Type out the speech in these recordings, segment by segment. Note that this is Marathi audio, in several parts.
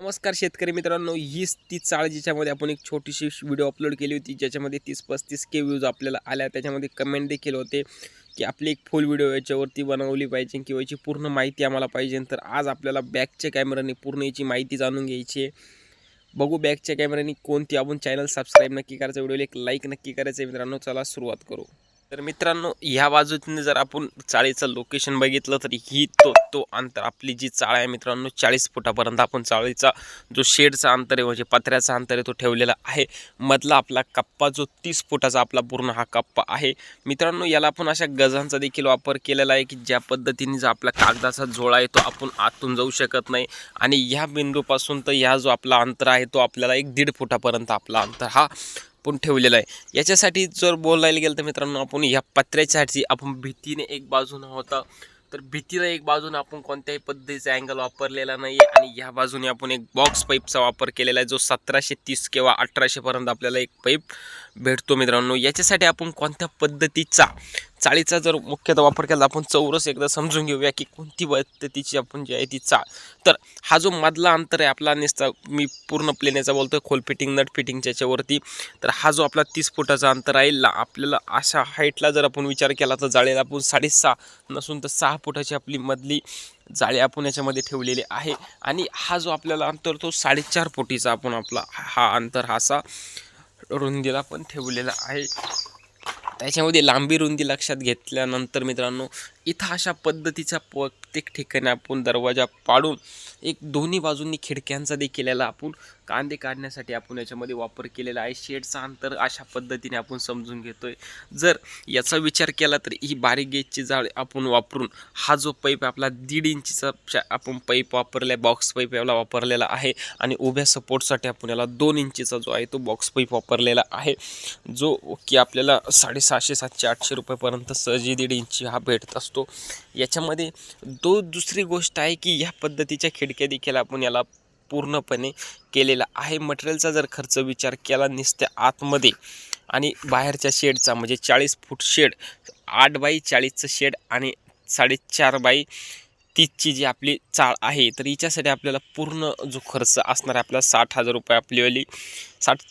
नमस्कार शेतकरी मित्रांनो हीच ती चाळ ज्याच्यामध्ये आपण एक छोटीशी व्हिडिओ अपलोड केली होती ज्याच्यामध्ये तीस पस्तीस के व्ह्यूज आपल्याला आल्या. त्याच्यामध्ये कमेंट देखील होते की आपली एक फुल व्हिडिओ याच्यावरती बनवली पाहिजे किंवा याची पूर्ण माहिती आम्हाला पाहिजे. तर आज आपल्याला बॅकच्या कॅमेराने पूर्ण याची माहिती जाणून घ्यायची आहे. बघू बॅकच्या कॅमेराने कोणती. आपण चॅनल सबस्क्राईब नक्की करायचं व्हिडिओला एक लाईक नक्की करायचं आहे मित्रांनो. चला सुरुवात करू. तर मित्रांनो ह्या बाजूने जर आपण चाळीचं लोकेशन बघितलं तर ही तो तो अंतर आपली जी चाळ आहे मित्रांनो चाळीस फुटापर्यंत आपण चाळीचा जो शेडचा अंतर आहे म्हणजे पत्र्याचा अंतर आहे तो ठेवलेला आहे. मधला आपला कप्पा जो तीस फुटाचा आपला पूर्ण हा कप्पा आहे. मित्रांनो याला आपण अशा गजांचा देखील वापर केलेला आहे की ज्या पद्धतीने जो आपला कागदाचा जोळा आहे तो आपण आतून जाऊ शकत नाही. आणि ह्या बिंदूपासून तर ह्या जो आपला अंतर आहे तो आपल्याला एक दीड फुटापर्यंत आपला अंतर हा आपण ठेवलेला आहे. याच्यासाठी जर बोलायला गेलं तर मित्रांनो आपण ह्या पत्र्याच्यासाठी आपण भीतीने एक बाजूनं होता तर भीतीला एक बाजूने आपण कोणत्याही पद्धतीचा अँगल वापरलेला नाही आहे आणि ह्या बाजूने आपण एक बॉक्स पाईपचा वापर केलेला आहे जो सतराशे तीस किंवा अठराशेपर्यंत आपल्याला एक पाईप भेटतो मित्रांनो. याच्यासाठी आपण कोणत्या पद्धतीचा चाळीचा जर मुख्यतः वापर केला आपण चौरस एकदा समजून घेऊया की कोणती पद्धतीची आपण जी आहे ती चाळ. तर हा जो मधला अंतर आहे आपला नेसचा मी पूर्ण प्लेन याचा बोलतो खोल फिटिंग नट फिटिंगच्या याच्यावरती तर हा जो आपला तीस फुटाचा अंतर आहे ला आपल्याला अशा हाईटला जर आपण विचार केला तर जाळीला आपण साडेसहा नसून तर सहा फुटाची आपली मधली जाळी आपण याच्यामध्ये ठेवलेली आहे. आणि हा जो आपल्याला अंतर तो साडेचार फुटीचा आपण आपला हा अंतर हा असा रुंदीला पण ठेवलेला आहे. त्याच्यामध्ये लांबी रुंदी लक्षात घेतल्यानंतर मित्रांनो इथं अशा पद्धतीचा प्रत्येक ठिकाणी आपण दरवाजा पाडून एक दोन्ही बाजूंनी खिडक्यांचा देखील याला आपण कांदे काढण्यासाठी आपण याच्यामध्ये वापर केलेला आहे. शेडचा अंतर अशा पद्धतीने आपण समजून घेतोय. जर याचा विचार केला तर ही बारीक गेजची जाळ आपण वापरून हा जो पाईप आपला दीड इंचीचा आपण पाईप वापरला आहे बॉक्स पाईप याला वापरलेला आहे आणि उभ्या सपोर्टसाठी आपण याला दोन इंचीचा जो आहे तो बॉक्स पाईप वापरलेला आहे. जो की आपल्याला साडेसहाशे सातशे आठशे रुपयापर्यंत सहजी दीड इंची हा भेटत असतो. याच्यामध्ये दो दुसरी गोष्ट आहे की ह्या पद्धतीच्या खिडक्या देखील आपण याला पूर्णपणे केलेला आहे. मटेरियलचा जर खर्च विचार केला नुसत्या आतमध्ये आणि बाहेरच्या शेडचा म्हणजे चाळीस फूट शेड आठ बाई चाळीसचं शेड आणि साडेचार बाई तीसची जी आपली चाळ आहे तर हिच्यासाठी आपल्याला पूर्ण जो खर्च असणार आहे आपला साठ हजार रुपये आपलीवाली साठ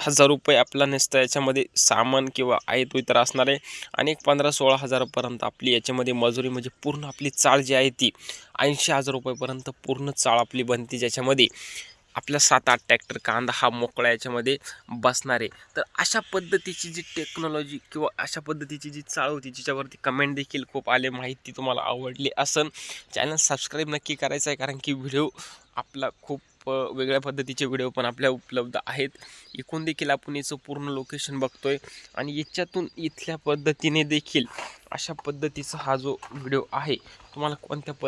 हजार रुपये आपला नसतं याच्यामध्ये सामान किंवा आहे इतर असणार आहे. आणि एक पंधरा सोळा हजारापर्यंत आपली याच्यामध्ये मजुरी म्हणजे पूर्ण आपली चाळ जी आहे ती ऐंशी हजार रुपयेपर्यंत पूर्ण चाळ आपली बनते ज्याच्यामध्ये आपला सात आठ ट्रॅक्टर कांदा हा मोकळा याच्यामध्ये बसणार आहे. तर अशा पद्धतीची जी टेक्नॉलॉजी किंवा अशा पद्धतीची जी चाळ होती जिच्यावरती कमेंट देखील खूप आले माहिती तुम्हाला आवडली असन. चॅनल सबस्क्राईब नक्की करायचं आहे कारण की व्हिडिओ आपला खूप प वेगळ्या पद्धतीचे व्हिडिओ पण आपल्या उपलब्ध आहेत. एकूण देखील आपण याचं पूर्ण लोकेशन बघतोय. आणि याच्यातून इथल्या पद्धतीने देखील अशा पद्धतीचा हा जो व्हिडिओ आहे तुम्हाला कोणत्या प